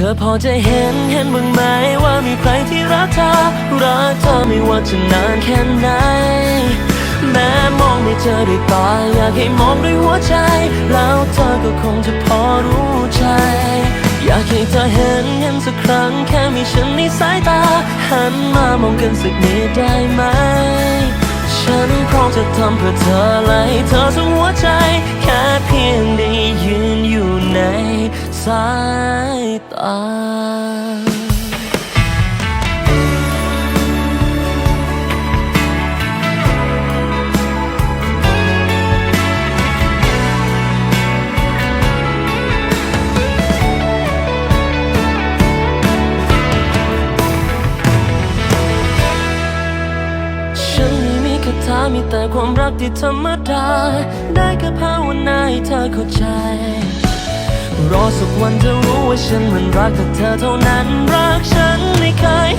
ธอพอจะเห็นเห็นบ้างไหมว่ามีใครที่รักเธอ รักเธอไม่ว่าจะนานแค่ไหน แม้มองไม่เจอด้วยตาอยากให้มองด้วยหัวใจ แล้วเธอก็คงจะพอรู้ใจ อยากให้เธอเห็นเห็นสักครั้งแค่มีฉันในสายตา หันมามองกันสักนิดได้ไหม ฉันพร้อมจะทำเพื่อเธอและให้เธอทั้งหัวใจ แค่เพียงได้ยืนอยู่ในสาย ตาฉันไม่มีคาถามีแต่ความรักที่ธรรมดา ได้แค่ภาวนาให้เธอเข้าใจ รอสักวันเธอรู้ว่าฉันมันรักแต่เธอเท่านั้นรักฉันไม่เคย